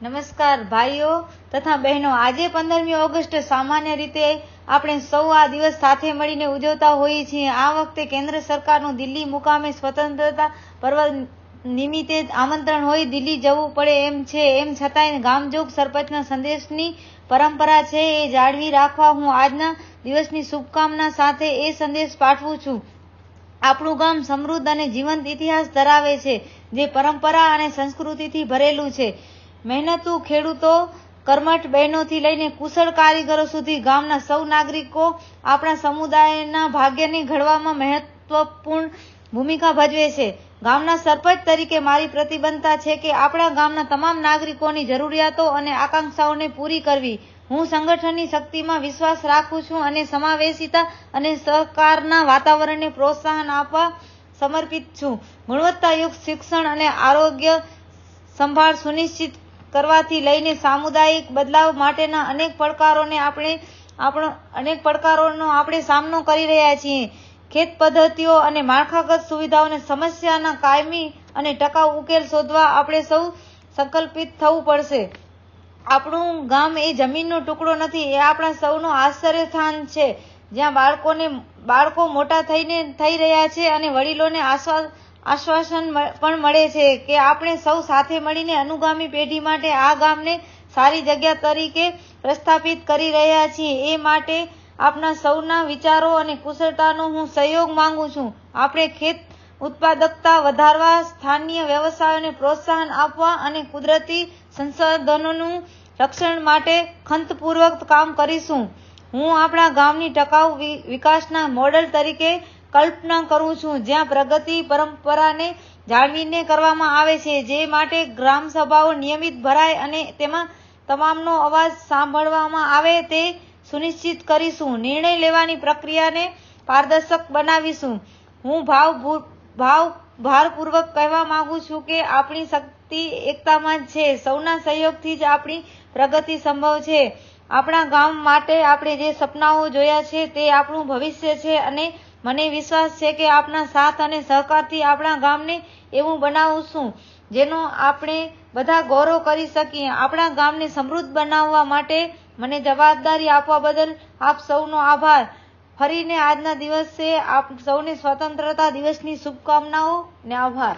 નમસ્કાર ભાઈઓ તથા બહેનો, આજે પંદરમી ઓગસ્ટ સામાન્ય રીતે આપણે સૌ આ દિવસ સાથે મળીને ઉજવતા હોઈએ છીએ. આ વખતે કેન્દ્ર સરકારનું દિલ્હી મુકામે સ્વતંત્રતા પર્વ નિમિત્તે આમંત્રણ હોય, દિલ્હી જવું પડે એમ છે. એમ છતાંય ગામજોગ સરપંચના સંદેશની પરંપરા છે એ જાળવી રાખવા હું આજના દિવસની શુભકામના સાથે એ સંદેશ પાઠવું છું. આપણું ગામ સમૃદ્ધ અને જીવંત ઇતિહાસ ધરાવે છે, જે પરંપરા અને સંસ્કૃતિથી ભરેલું છે. મહેનતુ ખેડૂતો, કર્મઠ બહેનોથી લઈને કુશળ કારીગરો સુધી ગામના સૌ નાગરિકો આપણા સમુદાયના ભાગ્યને ઘડવામાં મહત્વપૂર્ણ ભૂમિકા ભજવે છે. ગામના સરપંચ તરીકે મારી પ્રતિબદ્ધતા છે કે આપણા ગામના તમામ નાગરિકોની જરૂરિયાતો અને આકાંક્ષાઓને પૂરી કરવી. હું સંગઠનની શક્તિમાં વિશ્વાસ રાખું છું અને સમાવેશિતા અને સહકારના વાતાવરણને પ્રોત્સાહન આપવા સમર્પિત છું. ગુણવત્તાયુક્ત શિક્ષણ અને આરોગ્ય સંભાળ સુનિશ્ચિત કરવાથી લઈને સામુદાયિક બદલાવ માટેના અનેક પડકારોને આપણે આપણો અનેક પડકારોનો આપણે સામનો કરી રહ્યા છીએ. ખેત પદ્ધતિઓ અને માળખાગત સુવિધાઓને સમસ્યાના કાયમી અને ટકાઉ ઉકેલ શોધવા આપણે સૌ સંકલ્પિત થવું પડશે. આપણું ગામ એ જમીનનો ટુકડો નથી, એ આપણા સૌનું આશ્ચર્ય સ્થાન છે. જ્યાં બાળકોને બાળકો મોટા થઈને થઈ રહ્યા છે અને વડીલોને આશ્વા આશ્વાસન પણ મળે છે કે આપણે સૌ સાથે મળીને અનુગામી પેઢી માટે આ ગામને સારી જગ્યા તરીકે પ્રસ્થાપિત કરી રહ્યા છીએ. એ માટે આપના સૌના વિચારો અને કુશળતાનો હું સહયોગ માંગુ છું. આપણે ખેત ઉત્પાદકતા વધારવા, સ્થાનીય વ્યવસાયોને પ્રોત્સાહન આપવા અને કુદરતી સંસાધનોનું રક્ષણ માટે ખંતપૂર્વક કામ કરીશું. હું આપણા ગામની ટકાઉ વિકાસના મોડલ તરીકે કલ્પના કરું છું. જ્યાં પ્રગતિ પરંપરાને જાળવીને કરવામાં આવે છે, જે માટે ગ્રામસભાઓ નિયમિત ભરાય અને તેમાં તમામનો અવાજ સાંભળવામાં આવે તે સુનિશ્ચિત કરીશું. નિર્ણય લેવાની પ્રક્રિયાને પારદર્શક બનાવીશું. હું ભાવ ભાવ ભારપૂર્વક કહેવા માંગુ છું કે આપણી શક્તિ એકતામાં જ છે. સૌના સહયોગથી જ આપણી પ્રગતિ સંભવ છે. આપણા ગામ માટે આપણે જે સપનાઓ જોયા છે તે આપણું ભવિષ્ય છે અને મને વિશ્વાસ છે કે આપના સાથ અને સહકારથી આપણા ગામને એવું બનાવું છું જેનો આપણે બધા ગૌરવ કરી શકીએ. આપણા ગામને સમૃદ્ધ બનાવવા માટે મને જવાબદારી આપવા બદલ આપ સૌનો આભાર. ફરીને આજના દિવસે આપ સૌને સ્વતંત્રતા દિવસની શુભકામનાઓ ને આભાર.